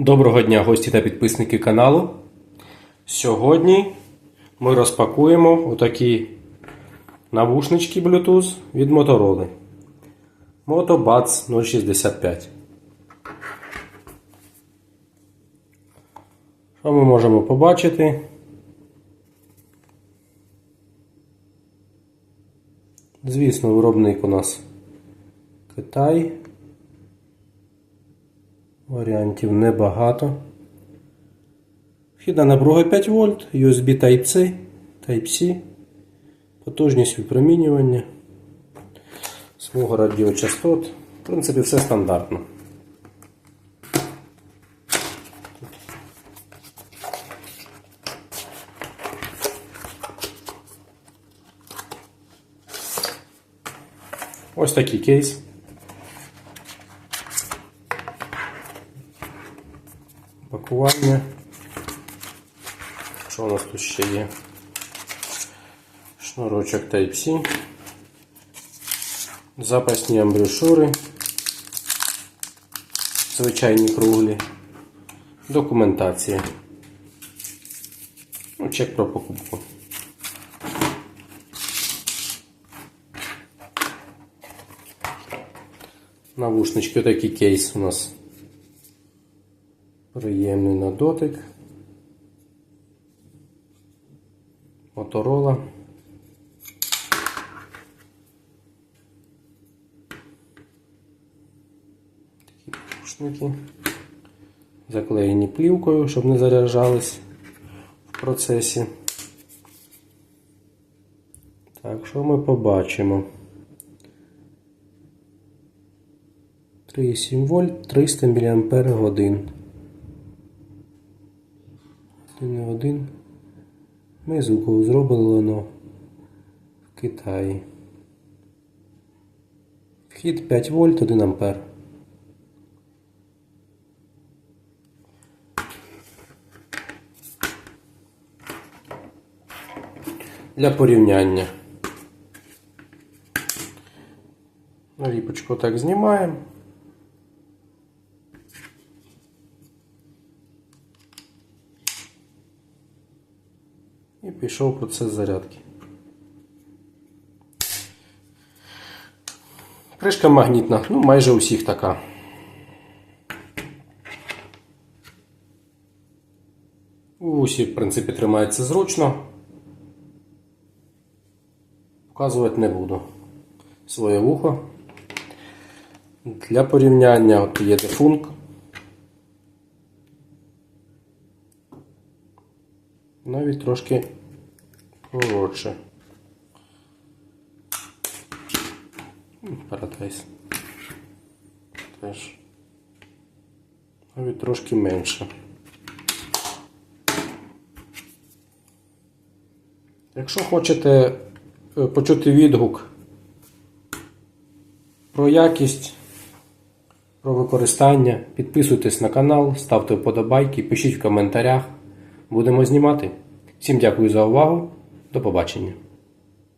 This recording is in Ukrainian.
Доброго дня, гості та підписники каналу. Сьогодні ми розпакуємо отакі навушнички Bluetooth від Motorola. Motobuds 065. Що ми можемо побачити? Звісно, виробник у нас Китай. Варіантів небагато. Вхідна напруга 5 вольт, USB Type-C, Type-C, потужність випромінювання, смуга радіочастот. В принципі, все стандартно. Ось такий кейс. Пакування. Що у нас тут ще є? Шнурочок Type-C. Запасні амбрюшури. Звичайні круглі. Документація. Ну, чек про покупку. Навушнички, такий кейс у нас приємний на дотик. Моторола. Такі навушники. Заклеєні плівкою, щоб не заряджались в процесі. Так, що ми побачимо? 3,7 вольт, 300 мАч. Один один. Ми звуково зроблено в Китаї. Вхід 5 вольт, 1 ампер. Для порівняння. Наліпочку так знімаємо. І пішов процес зарядки. Кришка магнітна, ну майже у всіх така. У усіх, в принципі, тримається зручно. Показувати не буду своє вухо. Для порівняння от є дефунк. Навіть трошки коротше. Парадайс. Теж. Навіть трошки менше. Якщо хочете е, почути відгук про якість, про використання, підписуйтесь на канал, ставте вподобайки, пишіть в коментарях. Будемо знімати. Всім дякую за увагу. До побачення.